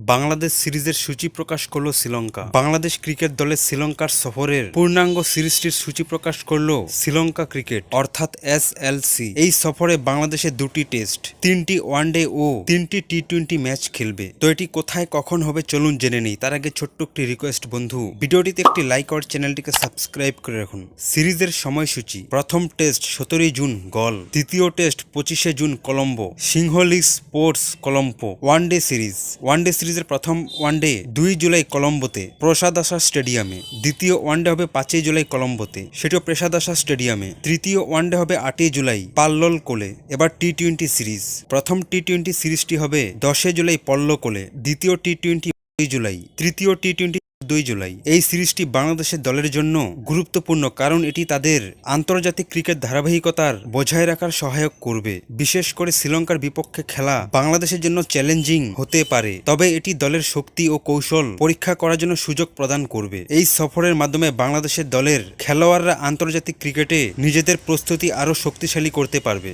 বাংলাদেশ সিরিজের সূচি প্রকাশ করল শ্রীলঙ্কা। বাংলাদেশ ক্রিকেট দলের শ্রীলঙ্কার সফরের পূর্ণাঙ্গ সিরিজটির সূচি প্রকাশ করল শ্রীলঙ্কা ক্রিকেট, অর্থাৎ এস এল সি। এই সফরে বাংলাদেশে দুটি টেস্ট, তিনটি ওয়ানডে ও তিনটি টি টোয়েন্টি ম্যাচ খেলবে। তো এটি কোথায়, কখন হবে, চলুন জেনে নেই। তার আগে ছোট্ট একটি রিকোয়েস্ট বন্ধু। ভিডিওটিতে একটি লাইক আর চ্যানেলটিকে সাবস্ক্রাইব করে রাখুন। সিরিজের সময়সূচি, প্রথম টেস্ট সতেরোই জুন, গল। দ্বিতীয় টেস্ট পঁচিশে June, Colombo. Sinhali sports, Colombo. One day series. One day সিরিজের প্রথম ওয়ানডে দুই জুলাই কলম্বোতে প্রসাদ আশা স্টেডিয়ামে, দ্বিতীয় ওয়ানডে হবে পাঁচই জুলাই কলম্বোতে, সেটিও প্রসাদ আশা স্টেডিয়ামে, তৃতীয় ওয়ানডে হবে আটই জুলাই পাল্লল কোলে, এবার টি টোয়েন্টি সিরিজ। প্রথম টি টোয়েন্টি সিরিজটি হবে দশই জুলাই পল্ল কোলে, দ্বিতীয় টি টোয়েন্টি জুলাই, তৃতীয় টি টোয়েন্টি দুই জুলাই। এই সিরিজটি বাংলাদেশের দলের জন্য গুরুত্বপূর্ণ কারণ এটি তাদের আন্তর্জাতিক ক্রিকেট ধারাবাহিকতার বজায় রাখার সহায়ক করবে। বিশেষ করে শ্রীলঙ্কার বিপক্ষে খেলা বাংলাদেশের জন্য চ্যালেঞ্জিং হতে পারে, তবে এটি দলের শক্তি ও কৌশল পরীক্ষা করার জন্য সুযোগ প্রদান করবে। এই সফরের মাধ্যমে বাংলাদেশের দলের খেলোয়াড়রা আন্তর্জাতিক ক্রিকেটে নিজেদের প্রস্তুতি আরও শক্তিশালী করতে পারবে।